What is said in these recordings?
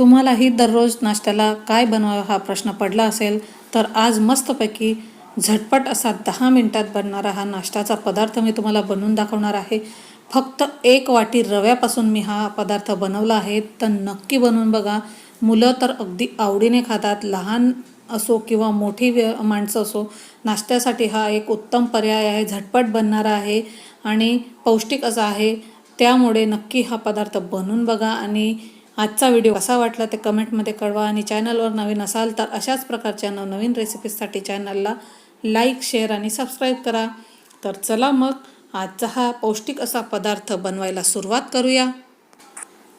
तुम्हालाही दररोज नाश्त्याला काय बनवावं हा प्रश्न पडला असेल तर आज मस्तपैकी झटपट असा दहा मिनटात बनणारा हा नाश्त्याचा पदार्थ मी तुम्हाला बनवून दाखवणार आहे. फक्त एक वाटी रव्यापासून मी हा पदार्थ बनवला आहे तर नक्की बनवून बघा. मुलं तर अगदी आवडीने खातात लहान असो किंवा मोठी व्य माणसं असो नाश्त्यासाठी हा एक उत्तम पर्याय आहे झटपट बनणारा आहे. आणि पौष्टिक असा आहे त्यामुळे नक्की हा पदार्थ बनवून बघा. आणि आजचा व्हिडिओ कसा वाटला ते कमेंटमध्ये कळवा आणि चॅनलवर नवीन असाल तर अशाच प्रकारच्या नवनवीन रेसिपीजसाठी चॅनलला लाईक शेअर आणि सबस्क्राईब करा. तर चला मग आजचा हा पौष्टिक असा पदार्थ बनवायला सुरुवात करूया.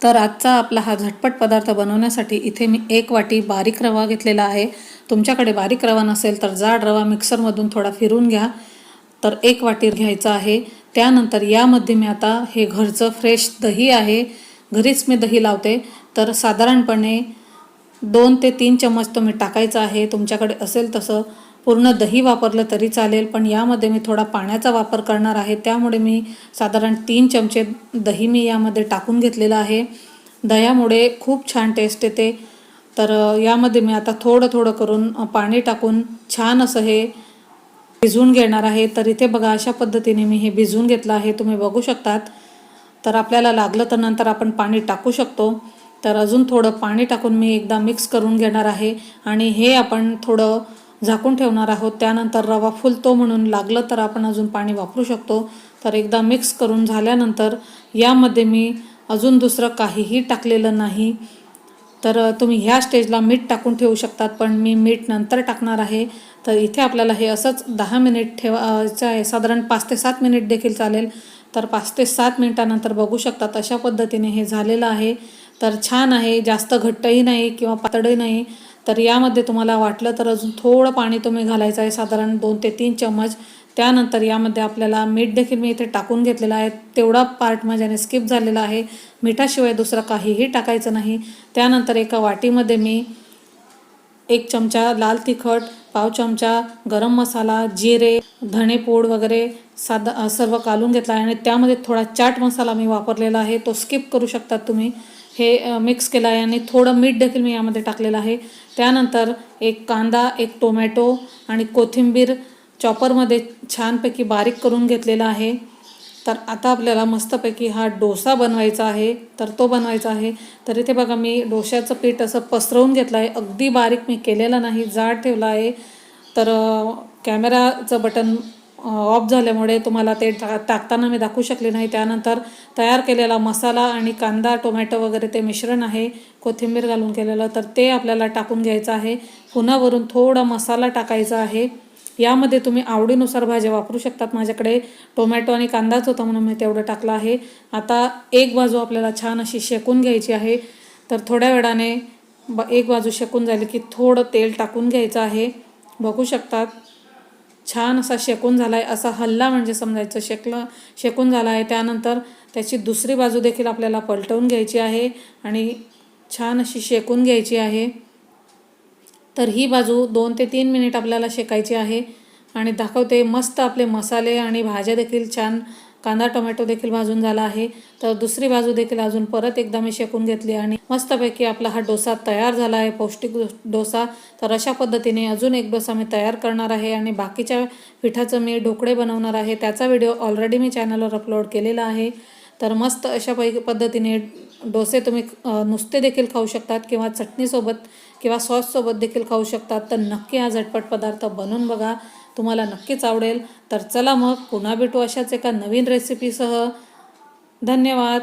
तर आजचा आपला हा झटपट पदार्थ बनवण्यासाठी इथे मी एक वाटी बारीक रवा घेतलेला आहे. तुमच्याकडे बारीक रवा नसेल तर जाड रवा मिक्सरमधून थोडा फिरून घ्या. तर एक वाटी घ्यायचा आहे. त्यानंतर यामध्ये मी आता हे घरचं फ्रेश दही आहे. घरीच मी दही लावते. तर साधारणपणे दोन ते तीन चम्मच तुम्ही टाकायचं आहे. तुमच्याकडे असेल तसं. पूर्ण दही वापरलं तरी चालेल. पण यामध्ये मी थोडा पाण्याचा वापर करणार आहे. त्यामुळे मी साधारण तीन चमचे दही मी यामध्ये टाकून घेतलेलं आहे. दह्यामुळे खूप छान टेस्ट येते. तर यामध्ये मी आता थोडं थोडं करून पाणी टाकून छान असं हे भिजवून घेणार आहे. तर इथे बघा अशा पद्धतीने मी हे भिजवून घेतलं आहे. तुम्ही बघू शकतात. तर आपल्याला लागलं तर नंतर आपण पाणी टाकू शकतो. तर अजून थोडं पाणी टाकून मी एकदा मिक्स करून घेणार आहे आणि हे आपण थोडं झाकून ठेवणार आहोत. त्यानंतर रवा फुलतो म्हणून लागलं तर आपण अजून पाणी वापरू शकतो. तर एकदा मिक्स करून झाल्यानंतर यामध्ये मी अजून दुसरं काहीही टाकलेलं नाही. तर तुम्ही ह्या स्टेजला मीठ टाकून ठेवू शकतात पण मी मीठ नंतर टाकणार आहे. तर इथे आपल्याला हे असंच दहा मिनिट ठेवायचं आहे साधारण पाच ते सात मिनिट देखील चालेल. तर पाच ते सात मिनटानंतर बघू शकतात अशा पद्धतीने हे झालेलं आहे. तर छान आहे जास्त घट्टही नाही किंवा पातळही नाही. तर यामध्ये तुम्हाला वाटलं तर अजून थोडं पाणी तुम्ही घालायचं आहे साधारण दोन ते तीन चम्मच. त्यानंतर यामध्ये आपल्याला मीठ देखील मी इथे टाकून घेतलेलं आहे. तेवढा पार्ट माझ्याने स्किप झालेला आहे. मिठाशिवाय दुसरं काहीही टाकायचं नाही. त्यानंतर एका वाटीमध्ये मी एक चमचा लाल तिखट पाव चमचा गरम मसाला जिरे धणेपूड वगैरे साधा सर्व कालून घेतला आहे. आणि त्यामध्ये थोडा चाट मसाला मी वापरलेला आहे. तो स्किप करू शकतात तुम्ही. हे मिक्स केलं आहे आणि थोडं मीठ देखील मी यामध्ये टाकलेलं आहे. त्यानंतर एक कांदा एक टोमॅटो आणि कोथिंबीर चॉपरमध्ये छानपैकी बारीक करून घेतलेला आहे. तर आता आपल्याला मस्तपैकी हा डोसा बनवायचा आहे तर तो बनवायचा आहे. तर इथे बघा मी डोश्याचं पीठ असं पसरवून घेतलं आहे अगदी बारीक मी केलेलं नाही जाड ठेवलं आहे. तर कॅमेराचं बटन ऑफ झाल्यामुळे तुम्हाला ते टा टाकताना मी दाखवू शकले नाही. त्यानंतर तयार केलेला मसाला आणि कांदा टोमॅटो वगैरे ते मिश्रण आहे. कोथिंबीर घालून केलेलं तर ते आपल्याला टाकून घ्यायचं आहे. पुन्हा वरून थोडा मसाला टाकायचा आहे. यामध्ये तुम्ही आवडीनुसार भाज्या वापरू शकतात. माझ्याकडे टोमॅटो आणि कांदाच होता म्हणून मी तेवढं टाकलं आहे. आता एक बाजू आपल्याला छान अशी शेकून घ्यायची आहे. तर थोड्या वेळाने ब एक बाजू शेकून झाली की थोडं तेल टाकून घ्यायचं आहे. बघू शकतात. छान असा शेकून झाला आहे असा हल्ला म्हणजे समजायचं शेकलं शेकून झाला आहे. त्यानंतर त्याची दुसरी बाजू देखील आपल्याला पलटवून घ्यायची आहे आणि छान अशी शेकून घ्यायची आहे. तर ही बाजू दोन ते तीन मिनिट आपल्याला शेकायची आहे. आणि दाखवते मस्त आपले मसाले आणि भाज्या देखील छान. कांदा टोमॅटो देखील भाजून झाला आहे. तर दुसरी बाजू देखील अजून परत एकदा मी शेकून घेतली आणि मस्तपैकी आपला हा डोसा तयार झाला आहे. पौष्टिक डोसा. तर अशा पद्धतीने अजून एक डोसा मी तयार करणार आहे आणि बाकीच्या पिठाचं मी ढोकळे बनवणार आहे. त्याचा व्हिडिओ ऑलरेडी मी चॅनलवर अपलोड केलेला आहे. तर मस्त अशा पै पद्धतीने डोसे तुम्ही नुसते देखील खाऊ शकतात किंवा चटणीसोबत किंवा सॉससोबत देखील खाऊ शकतात. तर नक्की हा झटपट पदार्थ बनवून बघा. तुम्हाला नक्कीच आवडेल. तर चला मग पुन्हा भेटू अशाच एका नवीन रेसिपीसह धन्यवाद.